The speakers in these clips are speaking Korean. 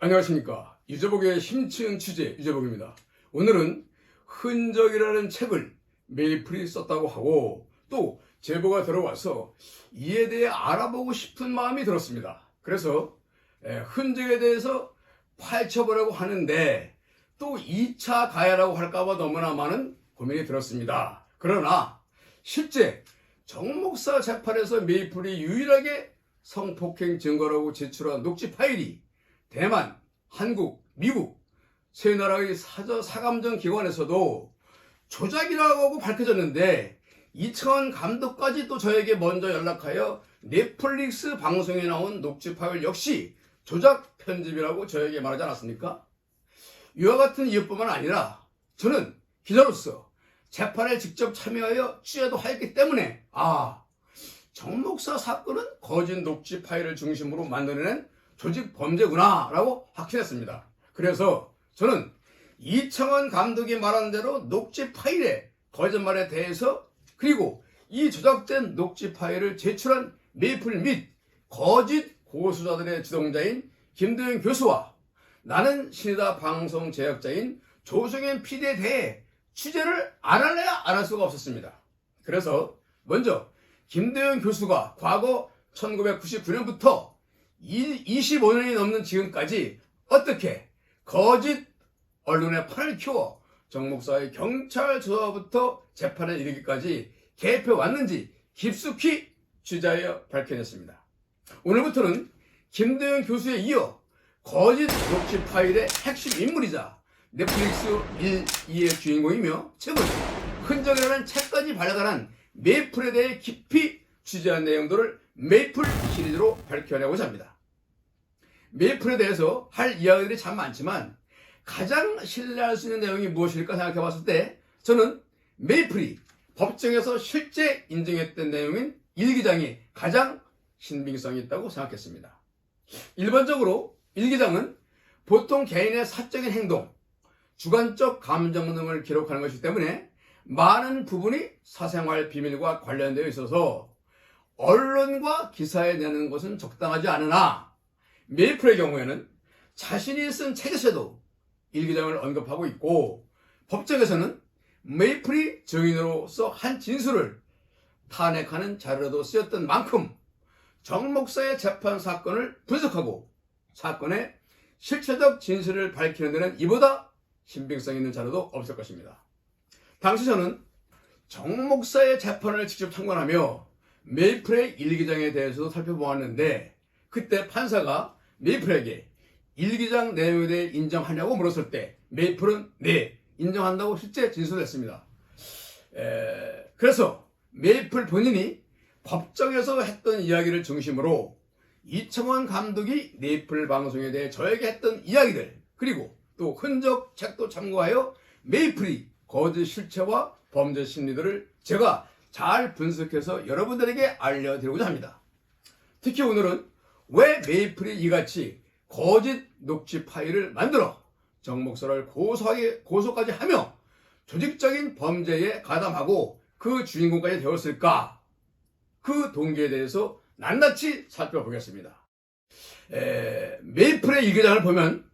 안녕하십니까. 유재복의 심층 취재 유재복입니다. 오늘은 흔적이라는 책을 메이플이 썼다고 하고 또 제보가 들어와서 이에 대해 알아보고 싶은 마음이 들었습니다. 그래서 에, 흔적에 대해서 파헤쳐보려고 하는데 또 2차 가야라고 할까봐 너무나 많은 고민이 들었습니다. 그러나 실제 정목사 재판에서 메이플이 유일하게 성폭행 증거라고 제출한 녹취 파일이 대만, 한국, 미국 세 나라의 사저 사감정 기관에서도 조작이라고 밝혀졌는데 이청원 감독까지 또 저에게 먼저 연락하여 넷플릭스 방송에 나온 녹취 파일 역시 조작 편집이라고 저에게 말하지 않았습니까? 이와 같은 이유뿐만 아니라 저는 기자로서 재판에 직접 참여하여 취재도 하였기 때문에 아 정목사 사건은 거짓 녹취 파일을 중심으로 만들어낸 조직 범죄구나 라고 확신했습니다. 그래서 저는 이청원 감독이 말한 대로 녹취 파일의 거짓말에 대해서 그리고 이 조작된 녹취 파일을 제출한 메이플 및 거짓 고수자들의 지동자인 김도영 교수와 나는 신이다 방송 제작자인 조승현 PD에 대해 취재를 안 할래야 안 할 수가 없었습니다. 그래서 먼저 김도영 교수가 과거 1999년부터 25년이 넘는 지금까지 어떻게 거짓 언론의 판을 키워 정 목사의 경찰 조사부터 재판에 이르기까지 개입해 왔는지 깊숙이 취재하여 밝혀냈습니다. 오늘부터는 김도영 교수에 이어 거짓 녹취 파일의 핵심 인물이자 넷플릭스 1, 2의 주인공이며 최근 흔적이라는 책까지 발간한 메이플에 대해 깊이 취재한 내용들을 메이플 시리즈로 밝혀내고자 합니다. 메이플에 대해서 할 이야기들이 참 많지만 가장 신뢰할 수 있는 내용이 무엇일까 생각해 봤을 때 저는 메이플이 법정에서 실제 인정했던 내용인 일기장이 가장 신빙성이 있다고 생각했습니다. 일반적으로 일기장은 보통 개인의 사적인 행동, 주관적 감정 등을 기록하는 것이기 때문에 많은 부분이 사생활 비밀과 관련되어 있어서 언론과 기사에 내는 것은 적당하지 않으나 메이플의 경우에는 자신이 쓴 책에서도 일기장을 언급하고 있고 법정에서는 메이플이 증인으로서 한 진술을 탄핵하는 자료로도 쓰였던 만큼 정 목사의 재판 사건을 분석하고 사건의 실체적 진실을 밝히는 데는 이보다 신빙성 있는 자료도 없을 것입니다. 당시 저는 정 목사의 재판을 직접 참관하며 메이플의 일기장에 대해서도 살펴보았는데 그때 판사가 메이플에게 일기장 내용에 대해 인정하냐고 물었을 때 메이플은 네 인정한다고 실제 진술했습니다. 에, 그래서 메이플 본인이 법정에서 했던 이야기를 중심으로 이청원 감독이 네이플 방송에 대해 저에게 했던 이야기들 그리고 또 흔적 책도 참고하여 메이플이 거짓 실체와 범죄 심리들을 제가 잘 분석해서 여러분들에게 알려드리고자 합니다. 특히 오늘은 왜 메이플이 이같이 거짓 녹취 파일을 만들어 정 목사를 고소하게, 고소까지 하며 조직적인 범죄에 가담하고 그 주인공까지 되었을까? 그 동기에 대해서 낱낱이 살펴보겠습니다. 에, 메이플의 일기장을 보면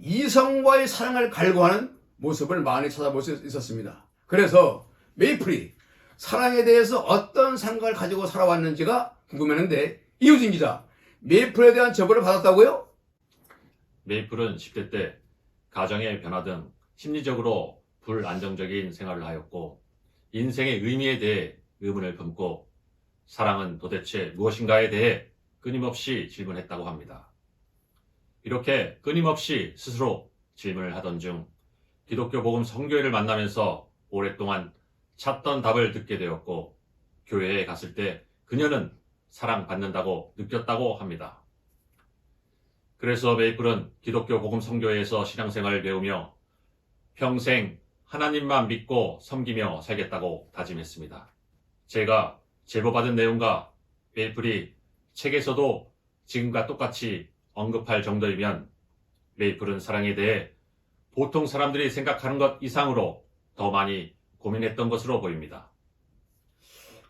이성과의 사랑을 갈구하는 모습을 많이 찾아볼 수 있었습니다. 그래서 메이플이 사랑에 대해서 어떤 생각을 가지고 살아왔는지가 궁금했는데 이우진 기자, 메이플에 대한 제보를 받았다고요? 메이플은 10대 때 가정의 변화 등 심리적으로 불안정적인 생활을 하였고 인생의 의미에 대해 의문을 품고 사랑은 도대체 무엇인가에 대해 끊임없이 질문했다고 합니다. 이렇게 끊임없이 스스로 질문을 하던 중 기독교 복음 성교회를 만나면서 오랫동안 찾던 답을 듣게 되었고 교회에 갔을 때 그녀는 사랑받는다고 느꼈다고 합니다. 그래서 메이플은 기독교 복음 성교회에서 신앙생활을 배우며 평생 하나님만 믿고 섬기며 살겠다고 다짐했습니다. 제가 제보받은 내용과 메이플이 책에서도 지금과 똑같이 언급할 정도이면 메이플은 사랑에 대해 보통 사람들이 생각하는 것 이상으로 더 많이 고민했던 것으로 보입니다.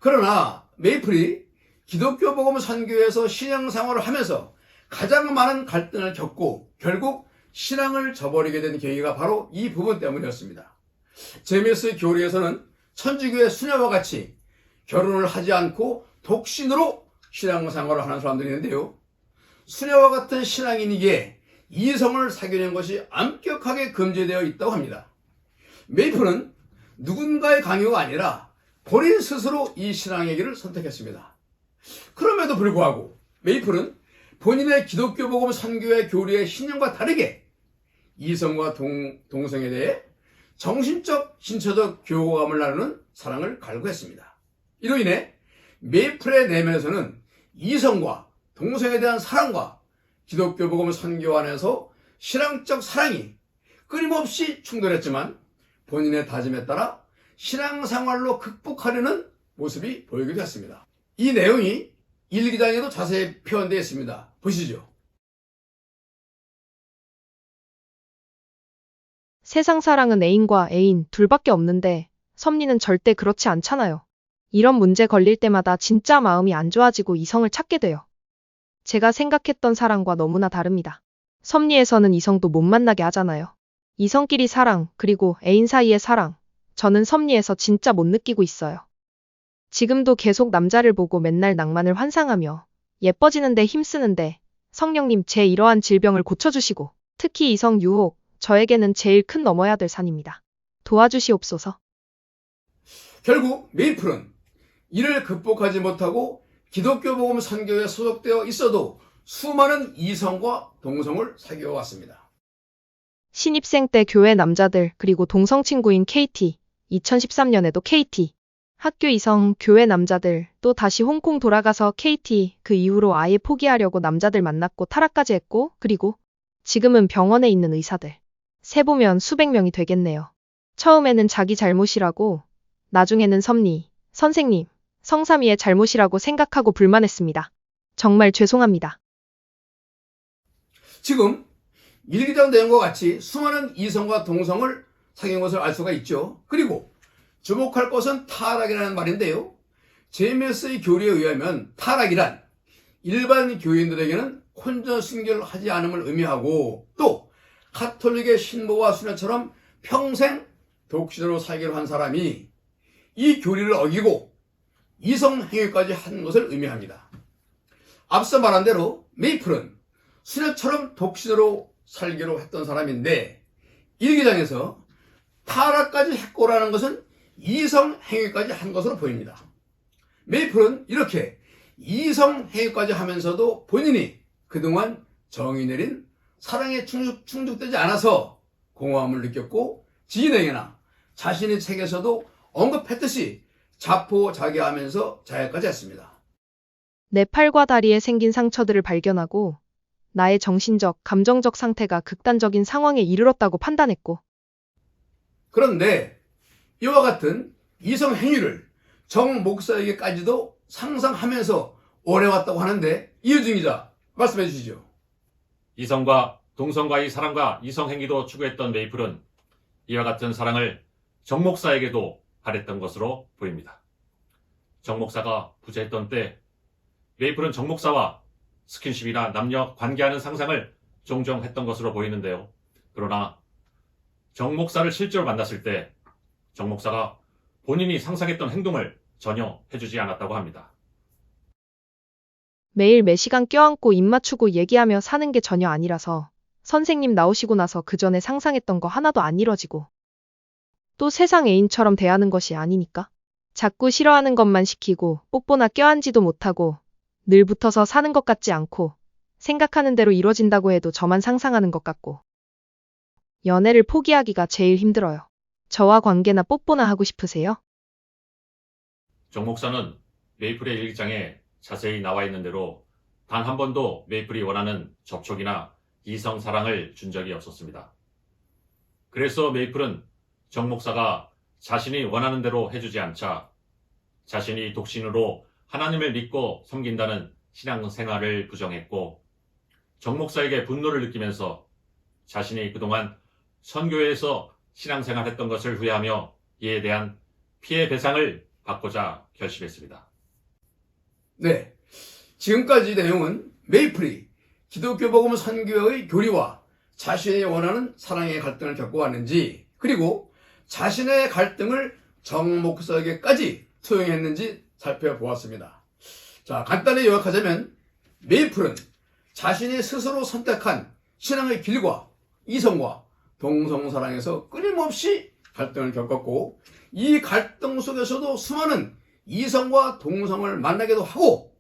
그러나 메이플이 기독교 복음 선교에서 신앙 생활을 하면서 가장 많은 갈등을 겪고 결국 신앙을 저버리게 된 계기가 바로 이 부분 때문이었습니다. 제메스 교리에서는 천주교의 수녀와 같이 결혼을 하지 않고 독신으로 신앙생활을 하는 사람들이 있는데요. 수녀와 같은 신앙인이기에 이성을 사귀는 것이 엄격하게 금지되어 있다고 합니다. 메이플은 누군가의 강요가 아니라 본인 스스로 이 신앙의 길을 선택했습니다. 그럼에도 불구하고 메이플은 본인의 기독교 복음 선교의 교리의 신념과 다르게 이성과 동, 동성에 대해 정신적, 신체적 교감을 나누는 사랑을 갈구했습니다. 이로 인해 메이플의 내면에서는 이성과 동성에 대한 사랑과 기독교 복음 선교 안에서 신앙적 사랑이 끊임없이 충돌했지만 본인의 다짐에 따라 신앙생활로 극복하려는 모습이 보이기도 했습니다. 이 내용이 일기장에도 자세히 표현되어 있습니다. 보시죠. 세상 사랑은 애인과 애인 둘밖에 없는데 섭리는 절대 그렇지 않잖아요. 이런 문제 걸릴 때마다 진짜 마음이 안 좋아지고 이성을 찾게 돼요. 제가 생각했던 사랑과 너무나 다릅니다. 섭리에서는 이성도 못 만나게 하잖아요. 이성끼리 사랑, 그리고 애인 사이의 사랑. 저는 섭리에서 진짜 못 느끼고 있어요. 지금도 계속 남자를 보고 맨날 낭만을 환상하며 예뻐지는데 힘쓰는데 성령님 제 이러한 질병을 고쳐주시고 특히 이성 유혹, 저에게는 제일 큰 넘어야 될 산입니다. 도와주시옵소서. 결국 메이플은 이를 극복하지 못하고 기독교 복음 선교에 소속되어 있어도 수많은 이성과 동성을 사귀어 왔습니다. 신입생 때 교회 남자들 그리고 동성 친구인 KT, 2013년에도 KT, 학교 이성 교회 남자들 또 다시 홍콩 돌아가서 KT 그 이후로 아예 포기하려고 남자들 만났고 타락까지 했고 그리고 지금은 병원에 있는 의사들. 세 보면 수백 명이 되겠네요. 처음에는 자기 잘못이라고 나중에는 섭리, 선생님, 성삼이의 잘못이라고 생각하고 불만했습니다. 정말 죄송합니다. 지금 일기장 내용과 같이 수많은 이성과 동성을 사귄 것을 알 수가 있죠. 그리고 주목할 것은 타락이라는 말인데요. 제메스의 교리에 의하면 타락이란 일반 교인들에게는 혼전 순결을 하지 않음을 의미하고 또 카톨릭의 신부와 수녀처럼 평생 독신으로 살기로 한 사람이 이 교리를 어기고 이성 행위까지 한 것을 의미합니다. 앞서 말한 대로 메이플은 수녀처럼 독신으로 살기로 했던 사람인데 일기장에서 타락까지 했고라는 것은 이성 행위까지 한 것으로 보입니다. 메이플은 이렇게 이성 행위까지 하면서도 본인이 그동안 정이 내린 사랑에 충족, 충족되지 않아서 공허함을 느꼈고 지인에게나 자신의 책에서도 언급했듯이 자포자기하면서 자해까지 했습니다. 내 팔과 다리에 생긴 상처들을 발견하고 나의 정신적, 감정적 상태가 극단적인 상황에 이르렀다고 판단했고 그런데 이와 같은 이성 행위를 정 목사에게까지도 상상하면서 오래 왔다고 하는데 이유진 기자 말씀해 주시죠. 이성과 동성과의 사랑과 이성 행위도 추구했던 메이플은 이와 같은 사랑을 정 목사에게도 바랬던 것으로 보입니다. 정 목사가 부재했던 때 메이플은 정 목사와 스킨십이나 남녀 관계하는 상상을 종종 했던 것으로 보이는데요. 그러나 정 목사를 실제로 만났을 때 정 목사가 본인이 상상했던 행동을 전혀 해주지 않았다고 합니다. 매일 매시간 껴안고 입 맞추고 얘기하며 사는 게 전혀 아니라서 선생님 나오시고 나서 그 전에 상상했던 거 하나도 안 이뤄지고 또 세상 애인처럼 대하는 것이 아니니까 자꾸 싫어하는 것만 시키고 뽀뽀나 껴안지도 못하고 늘 붙어서 사는 것 같지 않고 생각하는 대로 이뤄진다고 해도 저만 상상하는 것 같고 연애를 포기하기가 제일 힘들어요. 저와 관계나 뽀뽀나 하고 싶으세요? 정 목사는 메이플의 일기장에 자세히 나와 있는 대로 단 한 번도 메이플이 원하는 접촉이나 이성 사랑을 준 적이 없었습니다. 그래서 메이플은 정 목사가 자신이 원하는 대로 해주지 않자 자신이 독신으로 하나님을 믿고 섬긴다는 신앙생활을 부정했고 정 목사에게 분노를 느끼면서 자신이 그동안 선교회에서 신앙생활했던 것을 후회하며 이에 대한 피해 배상을 받고자 결심했습니다. 네. 지금까지 내용은 메이플이 기독교 복음 선교의 교리와 자신이 원하는 사랑의 갈등을 겪어왔는지 그리고 자신의 갈등을 정 목사에게까지 투영했는지 살펴보았습니다. 자, 간단히 요약하자면 메이플은 자신이 스스로 선택한 신앙의 길과 이성과 동성사랑에서 끊임없이 갈등을 겪었고 이 갈등 속에서도 수많은 이성과 동성을 만나기도 하고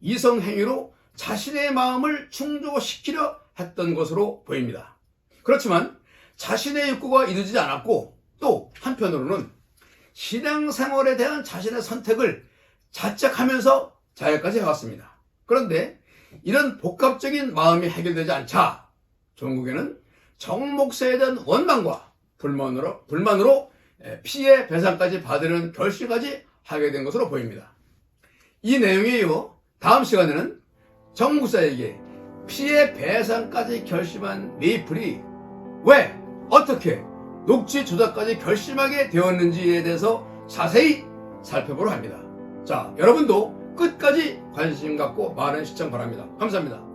이성 행위로 자신의 마음을 충족시키려 했던 것으로 보입니다. 그렇지만 자신의 욕구가 이루어지지 않았고 또 한편으로는 신앙생활에 대한 자신의 선택을 자책하면서 자해까지 해왔습니다. 그런데 이런 복합적인 마음이 해결되지 않자 종국에는 정목사에 대한 원망과 불만으로, 불만으로 피해 배상까지 받으려는 결심까지 하게 된 것으로 보입니다. 이 내용에 이어 다음 시간에는 정목사에게 피해 배상까지 결심한 메이플이 왜, 어떻게 녹취 조작까지 결심하게 되었는지에 대해서 자세히 살펴보려 합니다. 자, 여러분도 끝까지 관심 갖고 많은 시청 바랍니다. 감사합니다.